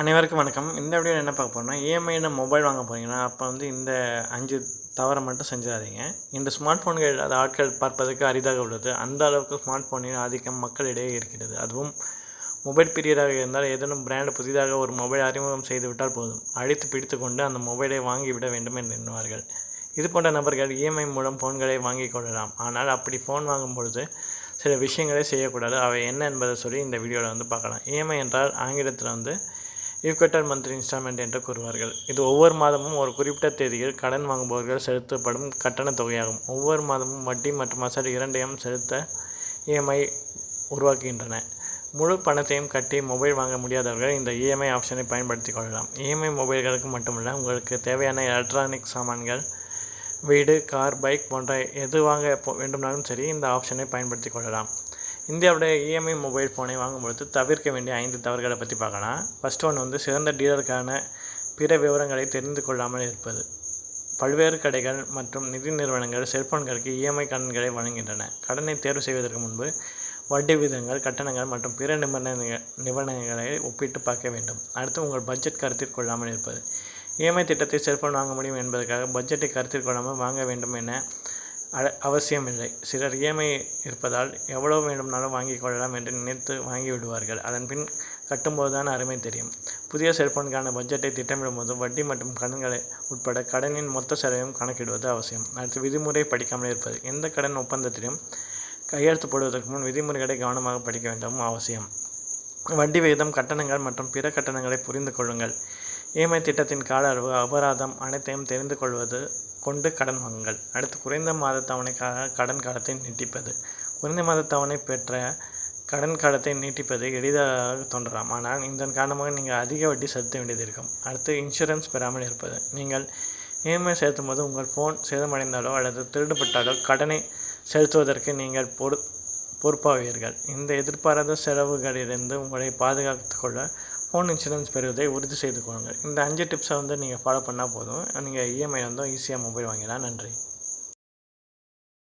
அனைவருக்கும் வணக்கம். இந்த வீடியோ என்ன பார்க்க போகிறோம்னா இஎம்ஐயில் மொபைல் வாங்க போகிறீங்கன்னா அப்போ வந்து இந்த அஞ்சு தவறை மட்டும் செஞ்சிடாதீங்க. இந்த ஸ்மார்ட் ஃபோன்கள் இல்லாத ஆட்கள் பார்ப்பதற்கு அரிதாக உள்ளது. அந்த அளவுக்கு ஸ்மார்ட் ஃபோனின் ஆதிக்கம் மக்களிடையே இருக்கிறது. அதுவும் மொபைல் பீரியடாக இருந்தால் ஏதேனும் பிராண்டு புதிதாக ஒரு மொபைல் அறிமுகம் செய்துவிட்டால் போதும். அழித்து பிடித்து கொண்டு அந்த மொபைலை வாங்கிவிட வேண்டும் என்று எண்ணுவார்கள். இது போன்ற நபர்கள் இஎம்ஐ மூலம் ஃபோன்களை வாங்கிக் கொள்ளலாம். ஆனால் அப்படி ஃபோன் வாங்கும் பொழுது சில விஷயங்களே செய்யக்கூடாது. அவை என்ன என்பதை சொல்லி இந்த வீடியோவில் வந்து பார்க்கலாம். இஎம்ஐ என்றால் ஆங்கிலத்தில் வந்து ஈக்வட்டர் மந்த்லி இன்ஸ்டால்மெண்ட் என்று கூறுவார்கள். இது ஒவ்வொரு மாதமும் ஒரு குறிப்பிட்ட தேதியில் கடன் வாங்குபவர்கள் செலுத்தப்படும் கட்டணத் தொகையாகும். ஒவ்வொரு மாதமும் வட்டி மற்றும் அசல் இரண்டையும் செலுத்த இஎம்ஐ உருவாக்குகின்றன. முழு பணத்தையும் கட்டி மொபைல் வாங்க முடியாதவர்கள் இந்த இஎம்ஐ ஆப்ஷனை பயன்படுத்தி கொள்ளலாம். இஎம்ஐ மொபைல்களுக்கு மட்டுமல்ல உங்களுக்கு தேவையான எலக்ட்ரானிக் சாமான்கள் வீடு கார் பைக் போன்ற எது வாங்க போ- வேண்டுமானாலும் சரி இந்த ஆப்ஷனை பயன்படுத்தி கொள்ளலாம். இந்தியாவுடைய இஎம்ஐ மொபைல் ஃபோனை வாங்கும்பொழுது தவிர்க்க வேண்டிய ஐந்து தவறுகளை பற்றி பார்க்கலாம். ஃபர்ஸ்ட் ஒன் வந்து சிறந்த டீலருக்கான பிற விவரங்களை தெரிந்து கொள்ளாமல் இருப்பது. பல்வேறு கடைகள் மற்றும் நிதி நிறுவனங்கள் செல்போன்களுக்கு இஎம்ஐ கடன்களை வழங்குகின்றன. கடனை தேர்வு செய்வதற்கு முன்பு வட்டி விகிதங்கள் கட்டணங்கள் மற்றும் பிற நிபந்தனைகள் நிபந்தனைகளை ஒப்பிட்டு பார்க்க வேண்டும். அடுத்து உங்கள் பட்ஜெட் கருத்தில் கொள்ளாமல் இருப்பது. இஎம்ஐ திட்டத்தை செல்போன் வாங்க முடியும் என்பதற்காக பட்ஜெட்டை கருத்தில் கொள்ளாமல் வாங்க வேண்டும் என அவசியமில்லை. சிலர் இஎம்ஐ இருப்பதால் எவ்வளவு வேண்டுமானாலும் வாங்கிக் கொள்ளலாம் என்று நினைத்து வாங்கி விடுவார்கள். அதன் பின் கட்டும்போது தான் அருமை தெரியும். புதிய செல்போனுக்கான பட்ஜெட்டை திட்டமிடும்போது வட்டி மற்றும் கடன்களை உட்பட கடனின் மொத்த செலவையும் கணக்கிடுவது அவசியம். அடுத்து விதிமுறை படிக்காமல் இருப்பது. எந்த கடன் ஒப்பந்தத்திலும் கையெழுத்து போடுவதற்கு முன் விதிமுறைகளை கவனமாக படிக்க வேண்டும் அவசியம். வட்டி விகிதம் கட்டணங்கள் மற்றும் பிற கட்டணங்களை புரிந்து கொள்ளுங்கள். இஎம்ஐ திட்டத்தின் கால அளவு அபராதம் அனைத்தையும் தெரிந்து கொள்வது கொண்டு கடன் வாங்குங்கள். அடுத்து குறைந்த மாத தவணைக்காக கடன் காலத்தை நீட்டிப்பது. குறைந்த மாத தவணை பெற்ற கடன் காலத்தை நீட்டிப்பது எளிதாக தோன்றலாம். ஆனால் இதன் காரணமாக நீங்கள் அதிக வட்டி செலுத்த வேண்டியது இருக்கும். அடுத்து இன்சூரன்ஸ் பெறாமல் இருப்பது. நீங்கள் இஎம்ஐ செலுத்தும் போது உங்கள் ஃபோன் சேதமடைந்தாலோ அல்லது திருடுபட்டாலோ கடனை செலுத்துவதற்கு நீங்கள் பொறு பொறுப்பாவீர்கள். இந்த எதிர்பாராத செலவுகளிலிருந்து உங்களை பாதுகாத்து கொள்ள ஹோம் இன்சூரன்ஸ் பெறுவதை உறுதி செய்து கொள்ளுங்கள். இந்த அஞ்சு டிப்ஸை வந்து நீங்கள் ஃபாலோ பண்ணால் போதும். நீங்கள் இஎம்ஐ வந்து ஈஸியாக மொபைல் வாங்கிடலாம். நன்றி.